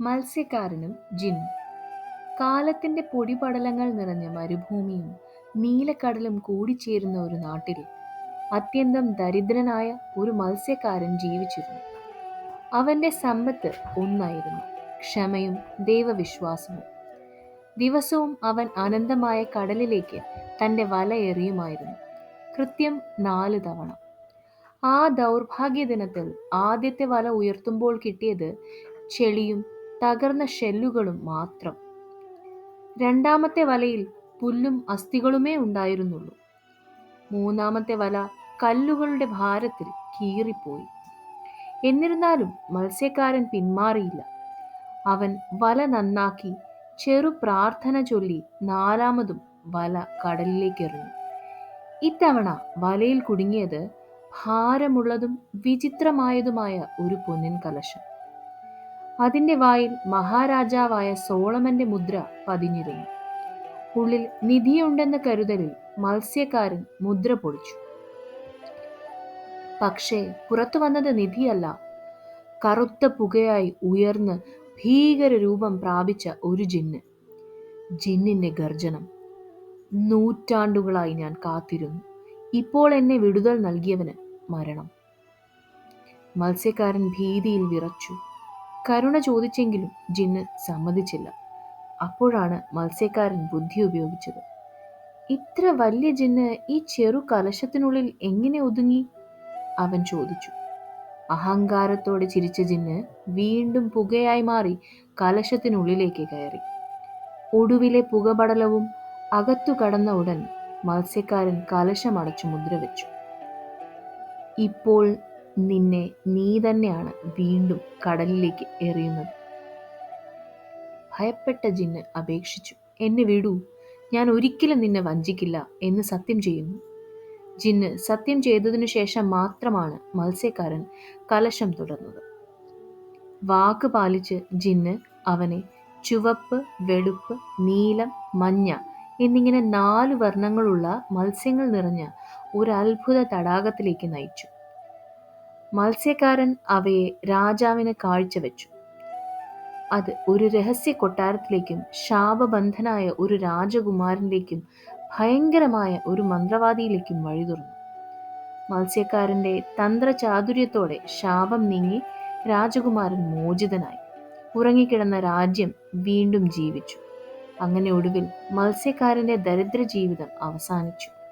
മത്സ്യക്കാരനും ജിൻ. കാലത്തിന്റെ പൊടിപടലങ്ങൾ നിറഞ്ഞ മരുഭൂമിയും നീലക്കടലും കൂടിച്ചേരുന്ന ഒരു നാട്ടിൽ അത്യന്തം ദരിദ്രനായ ഒരു മത്സ്യക്കാരൻ ജീവിച്ചിരുന്നു. അവന്റെ സമ്പത്ത് ഒന്നായിരുന്നു ക്ഷമയും ദൈവവിശ്വാസവും. ദിവസവും അവൻ അനന്തമായ കടലിലേക്ക് തന്റെ വല എറിയുമായിരുന്നു. കൃത്യം നാല് തവണ. ആ ദൗർഭാഗ്യ ദിനത്തിൽ ആദ്യത്തെ വല ഉയർത്തുമ്പോൾ കിട്ടിയത് ചെളിയും തകർന്ന ഷെല്ലുകളും മാത്രം. രണ്ടാമത്തെ വലയിൽ പുല്ലും അസ്ഥികളുമേ ഉണ്ടായിരുന്നുള്ളൂ. മൂന്നാമത്തെ വല കല്ലുകളുടെ ഭാരത്തിൽ കീറിപ്പോയി. എന്നിരുന്നാലും മത്സ്യക്കാരൻ പിന്മാറിയില്ല. അവൻ വല നന്നാക്കി ചെറു പ്രാർത്ഥന ചൊല്ലി നാലാമതും വല കടലിലേക്ക് എറിഞ്ഞു ഇത്തവണ വലയിൽ കുടുങ്ങിയത് ഭാരമുള്ളതും വിചിത്രമായതുമായ ഒരു പൊന്നിൻ കലശം. അതിന്റെ വായിൽ മഹാരാജാവായ സോളമന്റെ മുദ്ര പതിഞ്ഞിരുന്നു. ഉള്ളിൽ നിധിയുണ്ടെന്ന കരുതലിൽ മത്സ്യക്കാരൻ മുദ്ര പൊളിച്ചു പക്ഷേ പുറത്തു വന്നത് നിധിയല്ല. കറുത്ത പുകയായി ഉയർന്ന് ഭീകര രൂപം പ്രാപിച്ച ഒരു ജിന്ന്. ജിന്നിന്റെ ഗർജനം. നൂറ്റാണ്ടുകളായി ഞാൻ കാത്തിരുന്നു. ഇപ്പോൾ എന്നെ വിടുതൽ നൽകിയവന് മരണം. മത്സ്യക്കാരൻ ഭീതിയിൽ വിറച്ചു. കരുണ ചോദിച്ചെങ്കിലും ജിന്ന് സമ്മതിച്ചില്ല. അപ്പോഴാണ് മത്സ്യക്കാരൻ ബുദ്ധി ഉപയോഗിച്ചത്. ഇത്ര വലിയ ജിന്ന് ഈ ചെറു കലശത്തിനുള്ളിൽ എങ്ങനെ ഒതുങ്ങി? അവൻ ചോദിച്ചു. അഹങ്കാരത്തോടെ ചിരിച്ച ജിന്ന് വീണ്ടും പുകയായി മാറി കലശത്തിനുള്ളിലേക്ക് കയറി. ഒടുവിലെ പുകപടലവും അകത്തു കടന്ന ഉടൻ മത്സ്യക്കാരൻ കലശമടച്ചു മുദ്ര വെച്ചു ഇപ്പോൾ നിന്നെ നീ തന്നെയാണ് വീണ്ടും കടലിലേക്ക് എറിയുന്നത്. ഭയപ്പെട്ട ജിന്ന് അപേക്ഷിച്ചു എന്നെ വിടൂ ഞാൻ ഒരിക്കലും നിന്നെ വഞ്ചിക്കില്ല എന്ന് സത്യം ചെയ്യുന്നു ജിന്ന് സത്യം ചെയ്തതിനു ശേഷം മാത്രമാണ് മത്സ്യക്കാരൻ കലശം തുടർന്നത്. വാക്ക് പാലിച്ച് ജിന്ന് അവനെ ചുവപ്പ് വെളുപ്പ് നീലം മഞ്ഞ എന്നിങ്ങനെ നാല് വർണങ്ങളുള്ള മത്സ്യങ്ങൾ നിറഞ്ഞ ഒരു തടാകത്തിലേക്ക് നയിച്ചു. മത്സ്യക്കാരൻ അവയെ രാജാവിന് കാഴ്ചവെച്ചു. അത് ഒരു രഹസ്യ കൊട്ടാരത്തിലേക്കും ശാപബന്ധനായ ഒരു രാജകുമാരനിലേക്കും ഭയങ്കരമായ ഒരു മന്ത്രവാദിയിലേക്കും വഴി തുറന്നു മത്സ്യക്കാരന്റെ തന്ത്രചാതുര്യത്തോടെ ശാപം നീങ്ങി രാജകുമാരൻ മോചിതനായി. ഉറങ്ങിക്കിടന്ന രാജ്യം വീണ്ടും ജീവിച്ചു. അങ്ങനെ ഒടുവിൽ മത്സ്യക്കാരന്റെ ദരിദ്ര ജീവിതം അവസാനിച്ചു.